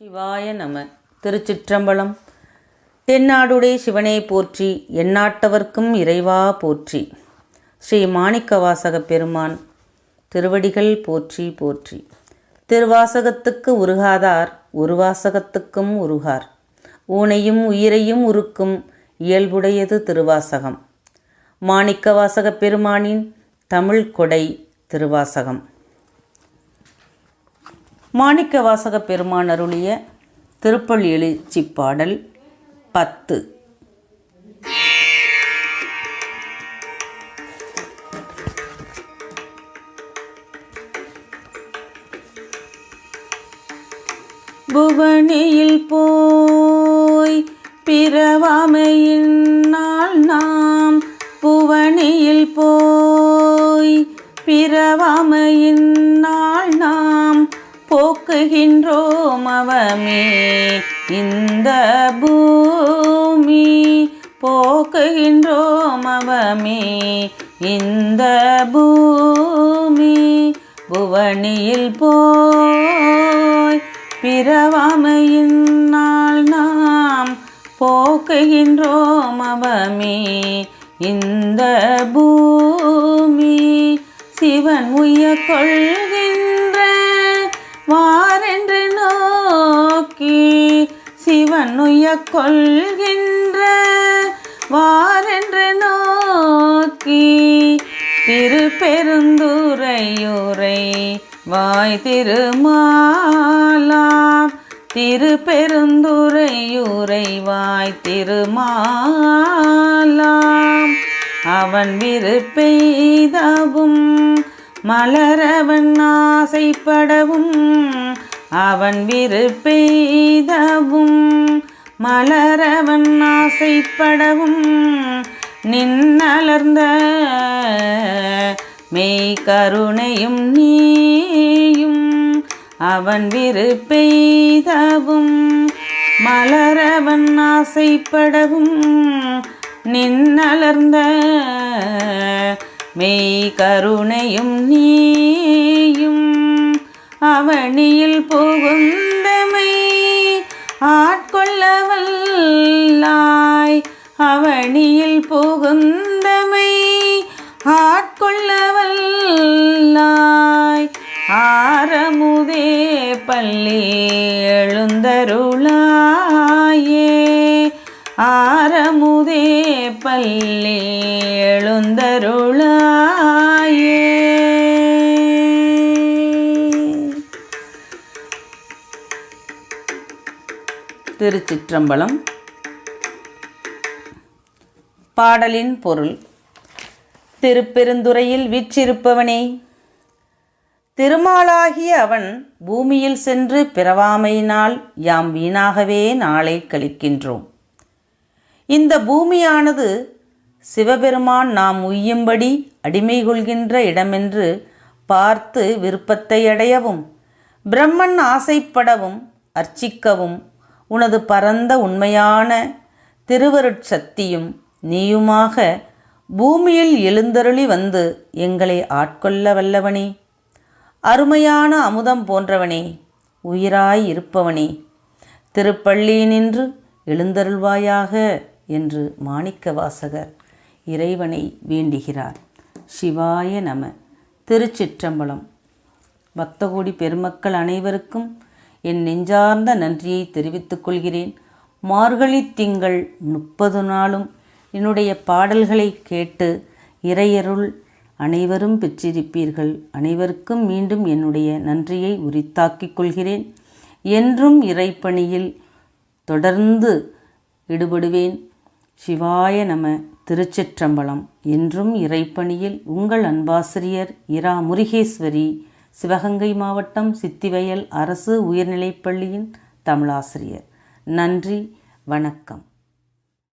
சிவாய நம. திருச்சிற்றம்பலம். தென்னாடுடைய சிவனை போற்றி எந்நாட்டவர்க்கும் இறைவா போற்றி. ஸ்ரீ மாணிக்கவாசக பெருமான் திருவடிகள் போற்றி போற்றி. திருவாசகத்துக்கு உருகாதார் ஒரு வாசகத்துக்கும் உருகார். ஊனையும் உயிரையும் உருக்கும் இயல்புடையது திருவாசகம். மாணிக்கவாசக பெருமானின் தமிழ் கொடை திருவாசகம். மாணிக்க வாசக பெருமான் அருளிய திருப்பள் எழுச்சி பாடல் பத்து. புவனியில் போய் பிறவாமையின் நாள் நாம் புவனியில் போய் பிறவாமையின் நாள் நாம் போக்குகின்றோம் அவமே. இந்த பூமி போக்குகின்றோம் அவமே. இந்த பூமி புவனியில் போய் பிறவாமையின் நாள் நாம் போக்குகின்றோம் அவமே. இந்த பூமி சிவன் உய கொள்கை வாரென்று நோக்கி சிவன் உய கொள்கின்ற வாரென்று நோக்கி திருப்பெருந்துரையுரை வாய் திருமாலாம் திருப்பெருந்துரையுரை வாய் திருமாலாம் அவன் விருப்பெய்தவும் மலரவன் ஆசைப்படவும் அவன் விருப்பெய்தவும். மலரவன் ஆசைப்படவும் நின்னலர்ந்த மெய் கருணையும் நீயும் அவன் விருப்பெய்தவும். மலரவன் ஆசைப்படவும் நின்னலர்ந்த மெய் கருணையும் நீயும் அவனியில் புகுந்தமை ஆட்கொள்ளவல்லாய் அவனியில் புகுந்தமை ஆட்கொள்ளவல்லாய் ஆரமுதே பள்ளி எழுந்தருளாயே. ஆரமுதே பள்ளி எழுந்த திருச்சிற்றம்பலம். பாடலின் பொருள் திருப்பெருந்துறையில் வீற்றிருப்பவனே திருமாலாகிய அவன் பூமியில் சென்று பிறவாமையினால் யாம் வீணாகவே நாளை கழிக்கின்றோம். இந்த பூமியானது சிவபெருமான் நாம் உய்யும்படி அடிமை கொள்கின்ற இடமென்று பார்த்து விருப்பத்தை அடையவும் பிரம்மன் ஆசைப்படவும் அர்ச்சிக்கவும் உனது பரந்த உண்மையான திருவருட்சக்தியும் நீயுமாக பூமியில் எழுந்தருளி வந்து எங்களை ஆட்கொள்ள வல்லவனே. அருமையான அமுதம் போன்றவனே உயிராய் இருப்பவனே திருப்பள்ளி நின்று எழுந்தருள்வாயாக என்று மாணிக்க வாசகர் இறைவனை வேண்டுகிறார். சிவாய நம. திருச்சிற்றம்பலம். பக்தகோடி பெருமக்கள் அனைவருக்கும் என் நெஞ்சார்ந்த நன்றியை தெரிவித்துக் கொள்கிறேன். மார்கழி திங்கள் முப்பது நாளும் என்னுடைய பாடல்களை கேட்டு இறையருள் அனைவரும் பெற்றிருப்பீர்கள். அனைவருக்கும் மீண்டும் என்னுடைய நன்றியை உரித்தாக்கிக் கொள்கிறேன். என்றும் இறைப்பணியில் தொடர்ந்து ஈடுபடுவேன். சிவாய நம திருச்சிற்றம்பலம். என்றும் இறைப்பணியில் உங்கள் அன்பாசிரியர் இரா முருகேஸ்வரி சிவகங்கை மாவட்டம் சித்திவயல் அரசு உயர்நிலைப்பள்ளியின் தமிழாசிரியர். நன்றி வணக்கம்.